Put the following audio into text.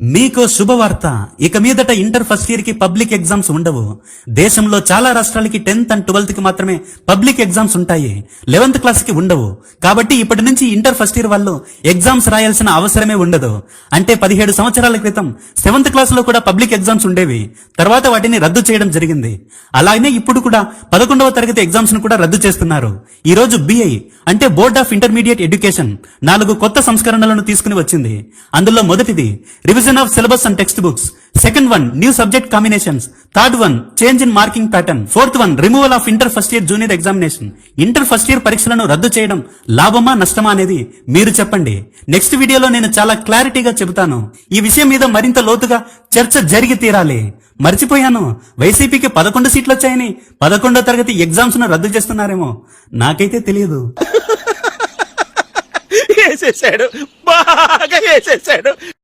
మీకు శుభవార్త. ఇక మీదట ఇంటర్ ఫస్ట్ ఇయర్కి పబ్లిక్ ఎగ్జామ్స్ ఉండవు. దేశంలో చాలా రాష్ట్రాలకి టెన్త్ అండ్ ట్వెల్త్కి మాత్రమే పబ్లిక్ ఎగ్జామ్స్ ఉంటాయి. లెవెన్త్ క్లాస్కి ఉండవు. కాబట్టి ఇప్పటి నుంచి ఇంటర్ ఫస్ట్ ఇయర్ వాళ్ళు ఎగ్జామ్స్ రాయాల్సిన అవసరమే ఉండదు. అంటే పదిహేడు సంవత్సరాల క్రితం సెవెంత్ క్లాస్లో కూడా పబ్లిక్ ఎగ్జామ్స్ ఉండేవి. తర్వాత వాటిని రద్దు చేయడం జరిగింది. అలాగనే ఇప్పుడు కూడా పదకొండవ తరగతి ఎగ్జామ్స్ను కూడా రద్దు చేస్తున్నారు. ఈ రోజు బిఐ అంటే బోర్డ్ ఆఫ్ ఇంటర్మీడియట్ ఎడ్యుకేషన్ నాలుగు కొత్త సంస్కరణలను తీసుకుని వచ్చింది. అందులో మొదటిది revision of syllabus and text books second one new subject combinations third one change in marking pattern fourth one removal of inter first year junior examination inter first year పరీక్షలను రద్దు చేయడం లాభమా నష్టమా అనేది మీరు చెప్పండి. నెక్స్ట్ వీడియోలో నేను చాలా క్లారిటీగా చెబుతాను. ఈ విషయం మీద మరింత లోతుగా చర్చ జరిగి తీరాలి. మర్చిపోయాను. వైసీపీకి పదకొండు సీట్లు వచ్చాయని పదకొండో తరగతి ఎగ్జామ్స్ను రద్దు చేస్తున్నారేమో. నాకైతే తెలియదు. వేసేసాడు. బాగా వేసేసాడు.